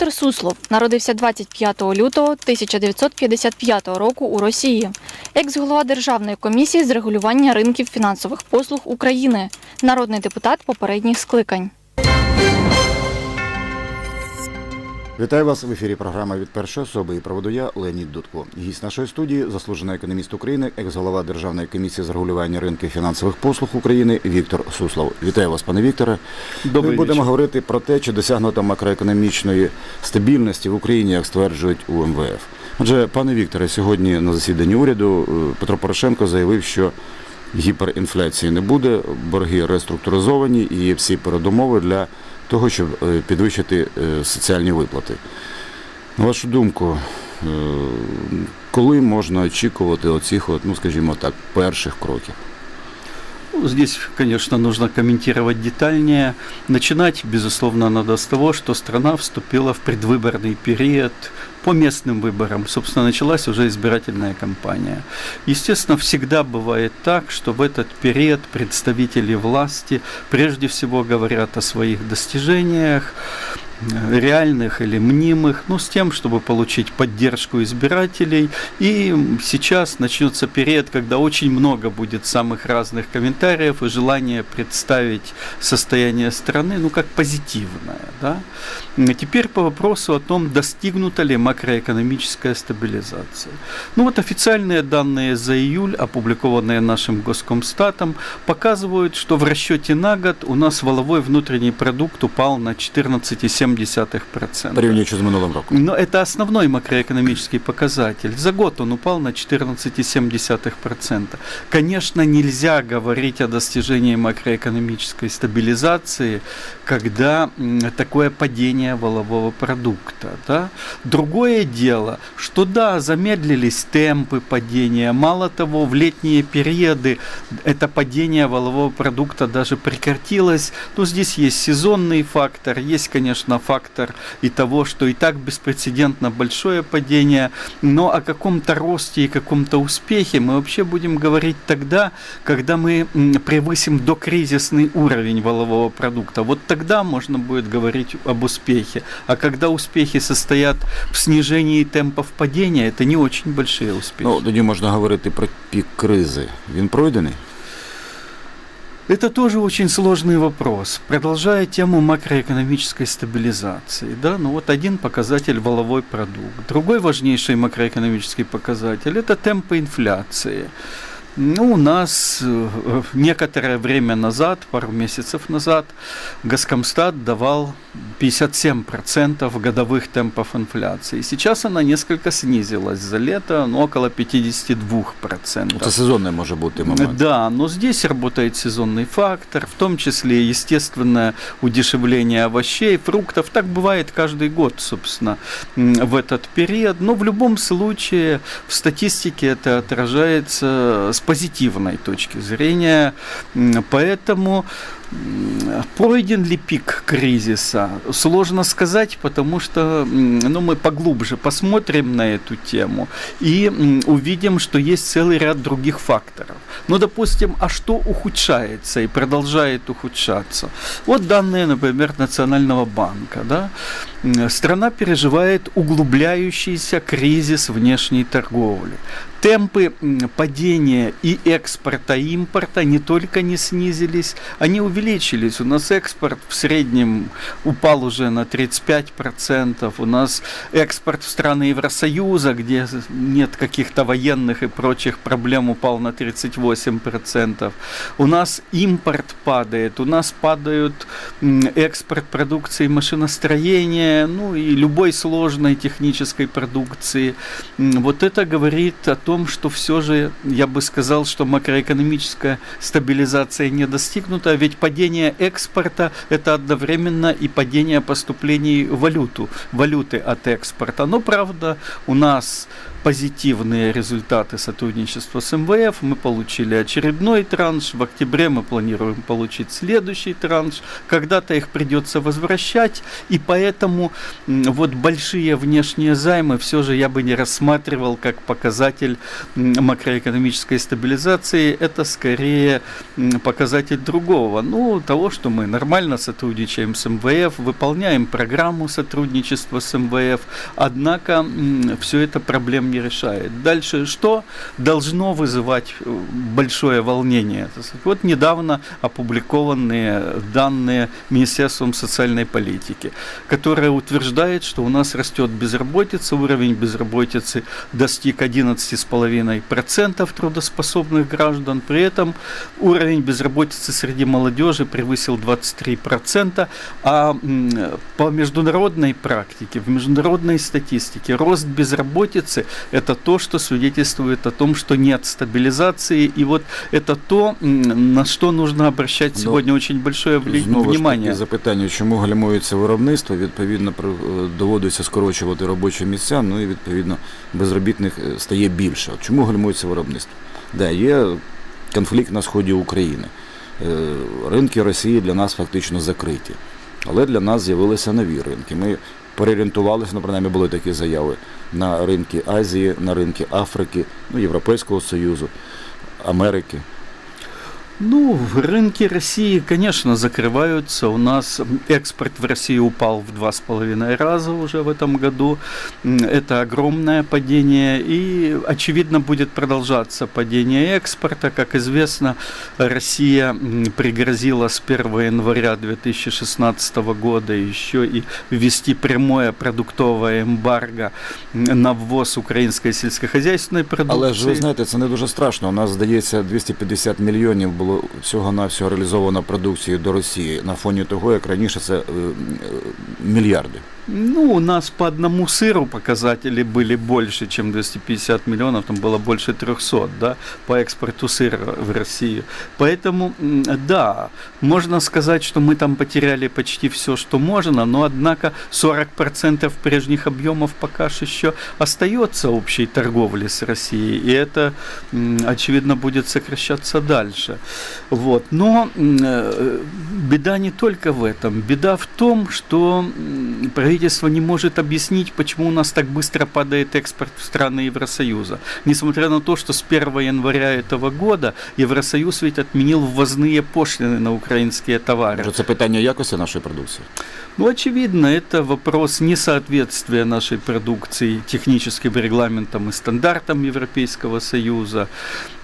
Віктор Суслов народився 25 лютого 1955 року у Росії. Екс-голова Державної комісії з регулювання ринків фінансових послуг України, народний депутат попередніх скликань. Вітаю вас в ефірі. Програма від першої особи і проведу я Леонід Дудко. Гість нашої студії, заслужений економіст України, екс-голова Державної комісії з регулювання ринків фінансових послуг України Віктор Суслов. Вітаю вас, пане Вікторе. Добрий Ми будемо вечір. говорити про те, чи досягнуто макроекономічної стабільності в Україні, як стверджують у МВФ. Отже, пане Вікторе, сьогодні на засіданні уряду е, Петро Порошенко заявив, що гіперінфляції не буде, борги реструктуризовані і є всі передумови для того, щоб е, підвищити е, соціальні виплати. На вашу думку, е, коли можна очікувати оцих, ну скажімо так, перших кроків? Ну, Здесь, конечно, нужно комментировать детальнее. Начинать, безусловно, надо с того, что страна вступила в предвыборный период по местным выборам. Собственно, началась уже избирательная кампания. Естественно, всегда бывает так, что в этот период представители власти прежде всего говорят о своих достижениях, реальных или мнимых, ну, с тем, чтобы получить поддержку избирателей. И сейчас начнется период, когда очень много будет самых разных комментариев и желание представить состояние страны, ну, как позитивное, да. Теперь по вопросу о том, достигнута ли макроэкономическая стабилизация. Ну, вот официальные данные за июль, опубликованные нашим Госкомстатом, показывают, что в расчете на год у нас валовой внутренний продукт упал на 14,7%. Порівнюючи з минулим роком. Но это основной макроэкономический показатель. За год он упал на 14,7%. Конечно, нельзя говорить о достижении макроэкономической стабилизации, когда такое падение валового продукта. Да? Другое дело, что да, замедлились темпы падения. Мало того, в летние периоды это падение валового продукта даже прекратилось. Но здесь есть сезонный фактор, есть, конечно, фактор и того, что и так беспрецедентно большое падение, но о каком-то росте и каком-то успехе мы вообще будем говорить тогда, когда мы м, превысим докризисный уровень валового продукта. Вот тогда можно будет говорить об успехе. А когда успехи состоят в снижении темпов падения, это не очень большие успехи. Ну, тоді можна говорити про пік кризи. Він пройдений? Это тоже очень сложный вопрос. Продолжая тему макроэкономической стабилизации, да, ну вот один показатель валовой продукт, другой важнейший макроэкономический показатель – это темпы инфляции. Ну, у нас э, некоторое время назад, пару месяцев назад, Госкомстат давал 57% годовых темпов инфляции. Сейчас она несколько снизилась за лето, ну, около 52%. Це сезонний може бути момент. Да, но здесь работает сезонный фактор, в том числе естественное удешевление овощей, фруктов. Так бывает каждый год, собственно, в этот период. Но в любом случае в статистике это отражается с позитивной точки зрения. Поэтому пройден ли пик кризиса? Сложно сказать, потому что ну, мы поглубже посмотрим на эту тему и увидим, что есть целый ряд других факторов. Ну, допустим, а что ухудшается и продолжает ухудшаться? Вот данные, например, Национального банка. Да? Страна переживает углубляющийся кризис внешней торговли. Темпы падения и экспорта, и импорта не только не снизились, они увеличились. У нас экспорт в среднем упал уже на 35%. У нас экспорт в страны Евросоюза, где нет каких-то военных и прочих проблем, упал на 38%. У нас импорт падает, у нас падают экспорт продукции машиностроения, ну и любой сложной технической продукции. Вот это говорит о том, что все же, я бы сказал, что макроэкономическая стабилизация не достигнута, ведь падение экспорта – это одновременно и падение поступлений валюту, валюты от экспорта. Но, правда, у нас позитивные результаты сотрудничества с МВФ. Мы получили очередной транш. В октябре мы планируем получить следующий транш. Когда-то их придется возвращать. И поэтому вот большие внешние займы все же я бы не рассматривал как показатель макроэкономической стабилизации. Это скорее показатель другого. Ну, того, что мы нормально сотрудничаем с МВФ, выполняем программу сотрудничества с МВФ. Однако все это проблем не решает. Дальше что должно вызывать э, большое волнение? Вот недавно опубликованные данные Министерством социальной политики, которое утверждает, что у нас растет безработица, уровень безработицы достиг 11,5% трудоспособных граждан, при этом уровень безработицы среди молодежи превысил 23%, а по международной практике, в международной статистике рост безработицы – это то, что свидетельствует о том, что нет стабилизации, и вот это то, на что нужно обращать Ну, сегодня очень большое Знову ж внимание. таки запитання, чому гальмується виробництво, відповідно е, доводиться скорочувати робочі місця, ну і відповідно безробітних е, стає більше. Чому гальмується виробництво? Да, є конфлікт на сході України. Е, Ринки Росії для нас фактично закриті. Але для нас з'явилися нові ринки. Ми переорієнтувалися, ну, принаймні були такі заяви на ринки Азії, на ринки Африки, ну, Європейського Союзу, Америки. Ну, рынки России, конечно, закрываются. У нас экспорт в Россию упал в два с половиной раза уже в этом году. М, Это огромное падение, и, очевидно, будет продолжаться падение экспорта. Как известно, Россия м, пригрозила с 1 января 2016 года еще и ввести прямое продуктовое эмбарго м, на ввоз украинской сельскохозяйственной продукции. Але ж ви знаєте, це не дуже страшно. У нас здається 250 мільйонів було всього навсього реалізовано продукції до Росії на фоні того, як раніше це е, е, мільярди. Ну, у нас по одному сыру показатели были больше, чем 250 миллионов, там было больше 300, да, по экспорту сыра в Россию. Поэтому, да, можно сказать, что мы там потеряли почти все, что можно, но, однако, 40% прежних объемов пока еще остается общей торговли с Россией, и это, очевидно, будет сокращаться дальше. Вот. Но э, беда не только в этом. Беда в том, что правительство не может объяснить, почему у нас так быстро падает экспорт в страны Евросоюза. Несмотря на то, что с 1 января этого года Евросоюз ведь отменил ввозные пошлины на украинские товары. Може, це питання якості нашої продукції? Ну, очевидно, это вопрос несоответствия нашей продукции техническим регламентам и стандартам Европейского Союза.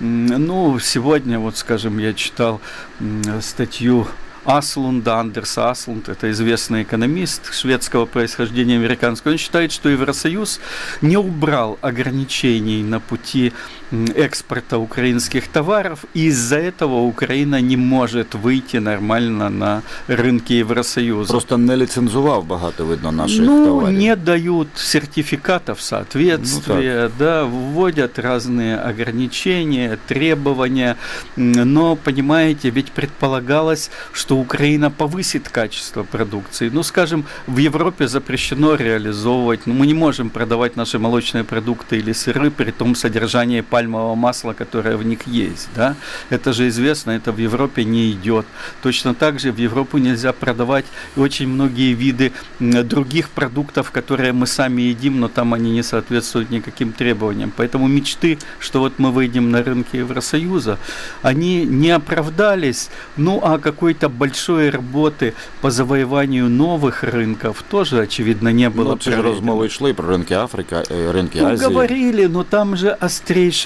М, Ну, сегодня, вот, скажем, я читал м, статью Аслунда, Андерса Аслунд, это известный экономист шведского происхождения американского, он считает, что Евросоюз не убрал ограничений на пути экспорта украинских товаров, и из-за этого Украина не может выйти нормально на рынки Евросоюза. Просто не ліцензував багато, видно, наших ну, товарів. не дают сертификатов соответствия, да, вводят разные ограничения, требования, но, понимаете, ведь предполагалось, что Украина повысит качество продукции. Ну, скажем, в Европе запрещено реализовывать, ну, мы не можем продавать наши молочные продукты или сыры при том содержании пальмового масла, которое в них есть, да, это же известно, это в Европе не идет. Точно так же в Европу нельзя продавать очень многие виды других продуктов, которые мы сами едим, но там они не соответствуют никаким требованиям. Поэтому мечты, что вот мы выйдем на рынки Евросоюза, они не оправдались. Ну а какой-то большой работы по завоеванию новых рынков тоже, очевидно, не было. Ну, це ж розмови йшли про ринки Африки, е, ринки Ну, Азії. говорили, но там же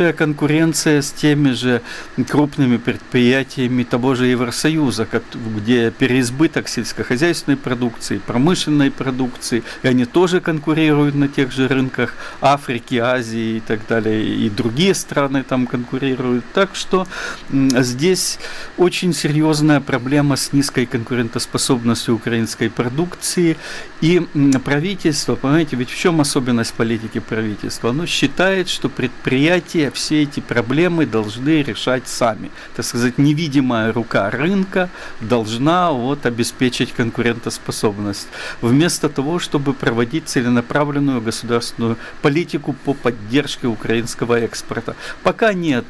острейшая конкуренция с теми же крупными предприятиями того же Евросоюза, где переизбыток сельскохозяйственной продукции, промышленной продукции, и они тоже конкурируют на тех же рынках Африки, Азии и так далее, и другие страны там конкурируют. Так что здесь очень серьезная проблема с низкой конкурентоспособностью украинской продукции. И правительство, понимаете, ведь в чем особенность политики правительства? Оно считает, что предприятия все эти проблемы должны решать сами. Так сказать, невидимая рука рынка должна вот обеспечить конкурентоспособность. Вместо того, чтобы проводить целенаправленную государственную политику по поддержке украинского экспорта. Пока нет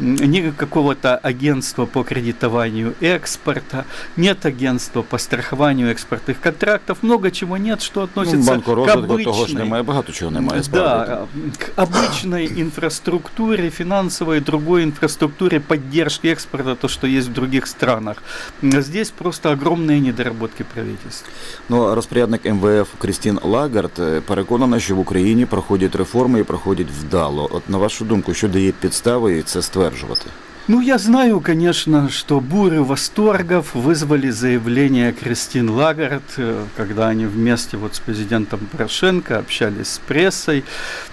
м, ни какого-то агентства по кредитованию экспорта, нет агентства по страхованию экспортных контрактов, много чего нет, что Ну, относится банку к розвитку того ж обычной немає, багато чого немає справді. да, к обычной инфраструктуре, финансовой, другой инфраструктуре поддержки экспорта, то, что есть в других странах. Здесь просто огромные недоработки правительства. Ну, розпорядник МВФ Крістін Лагард е, переконана, що в Україні проходять реформи і проходять вдало. От на вашу думку, що дає підстави це стверджувати? Ну, я знаю, конечно, что буры восторгов вызвали заявление Кристин Лагард, э, когда они вместе вот с президентом Порошенко общались с прессой,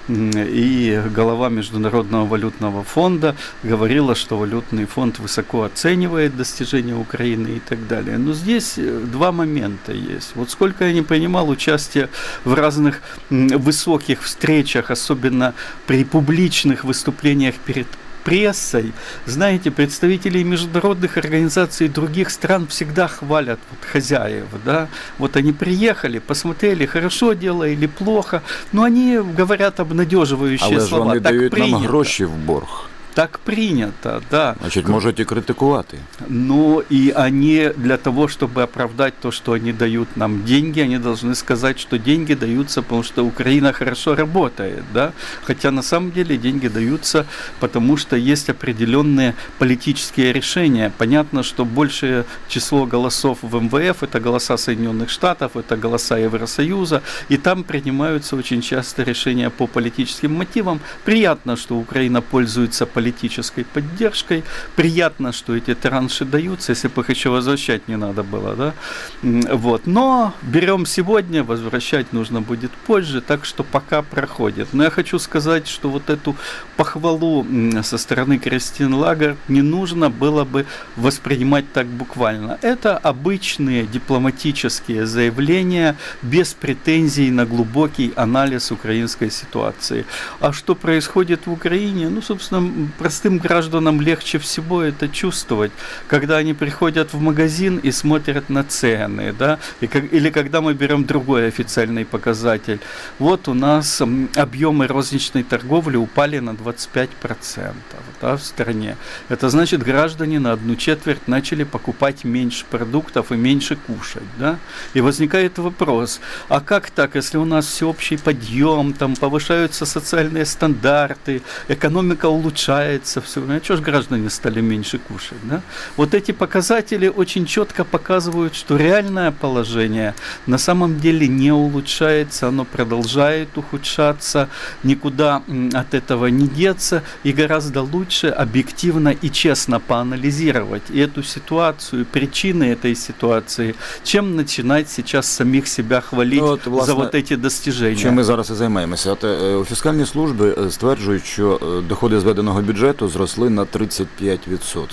и голова Международного валютного фонда говорила, что валютный фонд высоко оценивает достижения Украины и так далее. Но здесь э, два момента есть. Вот сколько я не принимал участие в разных высоких встречах, особенно при публичных выступлениях перед прессой, знаете, представителей международных организаций других стран всегда хвалят вот, хозяев, да, вот они приехали, посмотрели, хорошо дело или плохо, но они говорят обнадеживающие Але ж слова. вони так дають нам принято. гроші в борг. Так принято, да. Значить, можуть і критикувати. Ну и они для того, чтобы оправдать то, что они дают нам деньги, они должны сказать, что деньги даются, потому что Украина хорошо работает, да. Хотя на самом деле деньги даются, потому что есть определенные политические решения. Понятно, что большее число голосов в МВФ это голоса Соединенных Штатов, это голоса Евросоюза, и там принимаются очень часто решения по политическим мотивам. Приятно, что Украина пользуется политической поддержкой. Приятно, что эти транши даются, если бы их еще возвращать не надо было, да. Вот. Но берем сегодня, возвращать нужно будет позже, так что пока проходит. Но я хочу сказать, что вот эту похвалу со стороны Кристин Лагард не нужно было бы воспринимать так буквально. Это обычные дипломатические заявления без претензий на глубокий анализ украинской ситуации. А что происходит в Украине? Ну, собственно, простым гражданам легче всего это чувствовать, когда они приходят в магазин и смотрят на цены, да, и или когда мы берем другой официальный показатель. Вот у нас объемы розничной торговли упали на 25% да, в стране. Это значит, граждане на одну четверть начали покупать меньше продуктов и меньше кушать, да. И возникает вопрос, а как так, если у нас всеобщий подъем, там повышаются социальные стандарты, экономика улучшается, все, а что ж граждане стали меньше кушать, да? Вот эти показатели очень четко показывают, что реальное положение на самом деле не улучшается, оно продолжает ухудшаться, никуда м, от этого не деться, и гораздо лучше объективно и честно поанализировать и эту ситуацию, и причины этой ситуации, чем начинать сейчас самих себя хвалить Ну, от, за власне, вот эти достижения. Чим ми зараз і займаємося? От е, у фіскальні служби е, стверджують, що е, доходи зведеного бюджету зросли на 35%.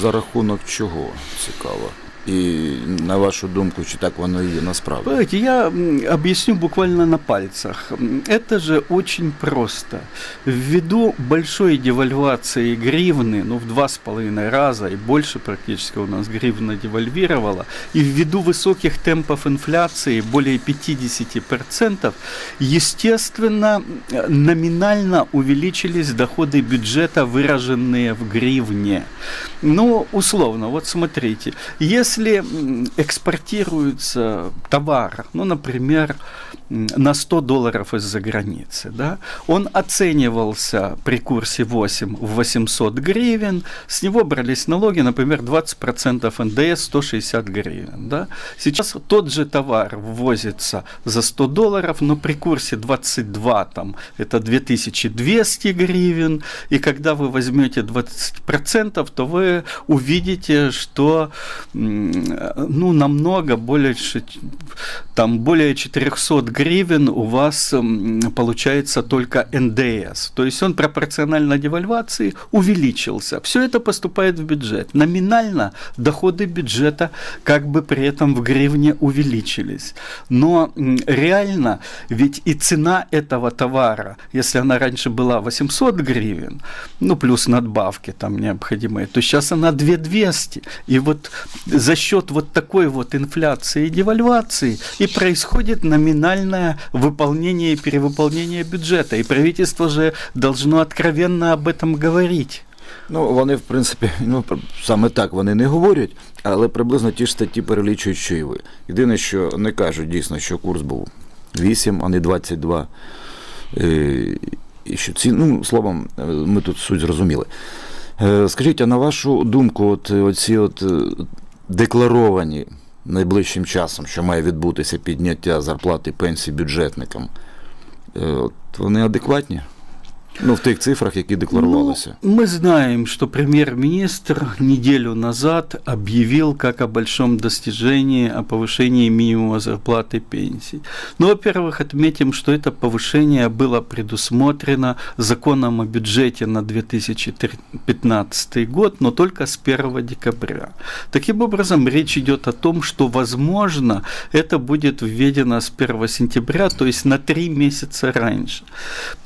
За рахунок чого цікаво? І на вашу думку, чи так воно і є насправді? Понимаете, я м, объясню буквально на пальцах. М, Это же очень просто. Ввиду большой девальвации гривны, ну в два с половиной раза и больше практически у нас гривна девальвировала, и ввиду высоких темпов инфляции, более 50%, естественно, м, номинально увеличились доходы бюджета, выраженные в гривне. Ну, условно, вот смотрите, если м, экспортируется товар, ну, например, на 100 долларов из-за границы, да, он оценивался при курсе 8 в 800 гривен, с него брались налоги, например, 20% НДС 160 гривен, да. Сейчас тот же товар ввозится за 100 долларов, но при курсе 22, там, это 2200 гривен, и когда вы возьмете 20%, то вы увидите, что м, ну, намного больше, там более 400 гривен у вас получается только НДС. То есть он пропорционально девальвации увеличился. Все это поступает в бюджет. Номинально доходы бюджета как бы при этом в гривне увеличились. Но реально ведь и цена этого товара, если она раньше была 800 гривен, ну плюс надбавки там необходимые, то сейчас она 2200. И вот за счет вот такой вот инфляции и девальвации и происходит номинальное выполнение и перевыполнение бюджета. И правительство же должно откровенно об этом говорить. Ну, вони, в принципі, ну, пр- саме так вони не говорять, але приблизно ті ж статті перелічують, що і ви. Єдине, що не кажуть дійсно, що курс був 8, а не 22. Е, І що ці, ну, словом, е, ми тут суть зрозуміли. Е, Скажіть, а на вашу думку, от оці от е, декларовані найближчим часом, що має відбутися підняття зарплати пенсій бюджетникам, е, от вони адекватні? Ну, в тих цифрах, які декларувалися. Ну, мы знаем, что премьер-министр неделю назад объявил как о большом достижении о повышении минимума зарплаты и пенсий. Ну, во-первых, отметим, что это повышение было предусмотрено законом о бюджете на 2015 год, но только с 1 декабря. Таким образом, речь идет о том, что, возможно, это будет введено с 1 сентября, то есть на три месяца раньше.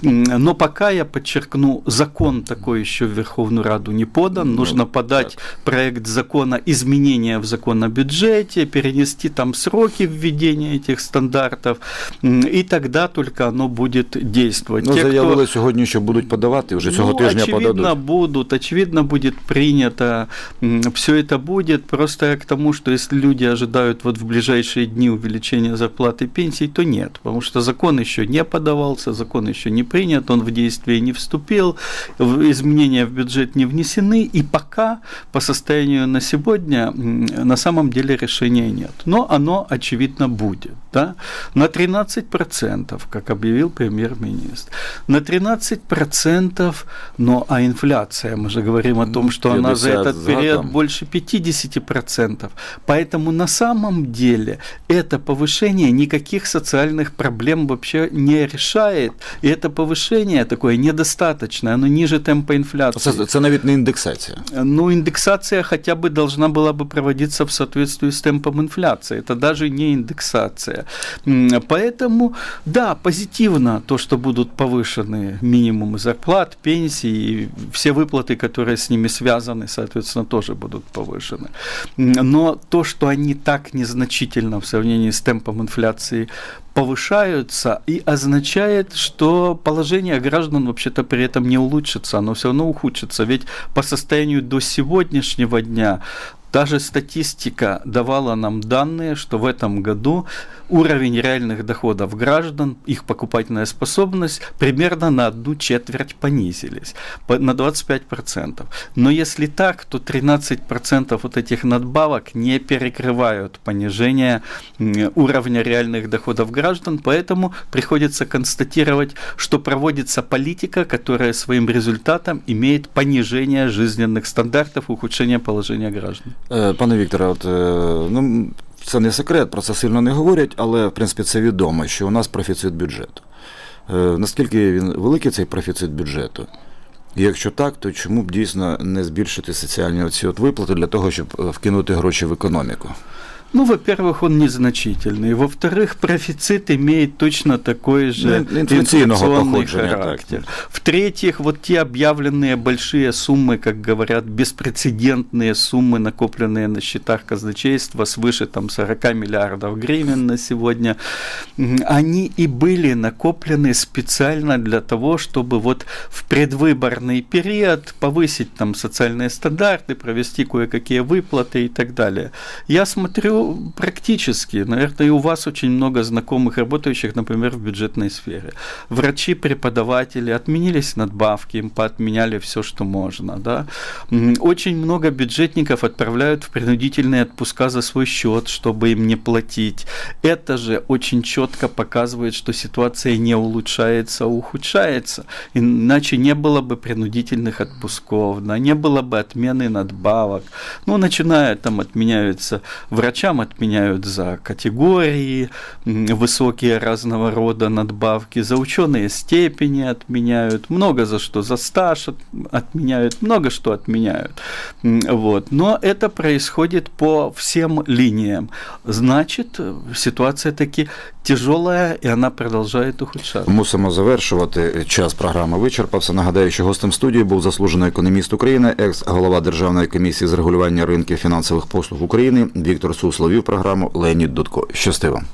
Но пока я подчеркну, закон такой еще в Верховную Раду не подан. Ну, Нужно подать проект закона изменения в закон о бюджете, перенести там сроки введения этих стандартов, и тогда только оно будет действовать. Ну, Те, заявили сьогодні, що будуть подавати, вже цього ну, тижня очевидно, подадуть. будут, очевидно, будет принято, все это будет, просто я к тому, что если люди ожидают вот в ближайшие дни увеличения зарплаты пенсий, то нет, потому что закон еще не подавался, закон еще не принят, он в действие не вступил, изменения в бюджет не внесены, и пока по состоянию на сегодня на самом деле решения нет. Но оно, очевидно, будет. Да? На 13%, как объявил премьер-министр. На 13%, но а инфляция, мы же говорим о том, Ну, что она за 50 этот за период там. больше 50%. Поэтому на самом деле это повышение никаких социальных проблем вообще не решает. И это повышение такое недостаточное, оно ниже темпа инфляции. Це, це навіть не індексація. Ну, индексация хотя бы должна была бы проводиться в соответствии с темпом инфляции. Это даже не индексация. М, Поэтому, да, позитивно то, что будут повышены минимумы зарплат, пенсий, и все выплаты, которые с ними связаны, соответственно, тоже будут повышены. М, Но то, что они так незначительно в сравнении с темпом инфляции повышаются и означает, что положение граждан вообще-то при этом не улучшится, оно все равно ухудшится. Ведь по состоянию до сегодняшнего дня даже статистика давала нам данные, что в этом году уровень реальных доходов граждан, их покупательная способность примерно на одну четверть понизились, по- на 25%. Но если так, то 13% вот этих надбавок не перекрывают понижение уровня реальных доходов граждан, поэтому приходится констатировать, что проводится политика, которая своим результатом имеет понижение жизненных стандартов, ухудшение положения граждан. Е, Пане Вікторе, от, е, ну, це не секрет, про це сильно не говорять, але в принципі це відомо, що у нас профіцит бюджету. Е, Наскільки він великий цей профіцит бюджету? І якщо так, то чому б дійсно не збільшити соціальні оці от виплати для того, щоб вкинути гроші в економіку? Ну, во-первых, он незначительный. Во-вторых, профицит имеет точно такой же Ну, инфляционный походжения, так. характер. В-третьих, вот те объявленные большие суммы, как говорят, беспрецедентные суммы, накопленные на счетах казначейства свыше там, 40 миллиардов гривен на сегодня, они и были накоплены специально для того, чтобы вот в предвыборный период повысить там социальные стандарты, провести кое-какие выплаты и так далее. Я смотрю, Практически. Наверное, и у вас очень много знакомых, работающих, например, в бюджетной сфере. Врачи, преподаватели, отменились надбавки, им поотменяли все, что можно. Да? Очень много бюджетников отправляют в принудительные отпуска за свой счет, чтобы им не платить. Это же очень четко показывает, что ситуация не улучшается, а ухудшается. Иначе не было бы принудительных отпусков, да, не было бы отмены надбавок. Ну, начиная там отменяются, врачам отменяют за категории м, высокие разного рода надбавки, за ученые степени отменяют, много за что, за стаж от- отменяют, много что отменяют. М, Вот. Но это происходит по всем линиям. Значит, э, ситуация таки тяжелая, и она продолжает ухудшаться. Мусимо завершувати. Час програми вичерпався. Нагадаю, що гостем студії був заслужений економіст України, екс-голова Державної комісії з регулювання ринків фінансових послуг України Віктор Суслов. Вів програму Леонід Дудко. Щасти вам.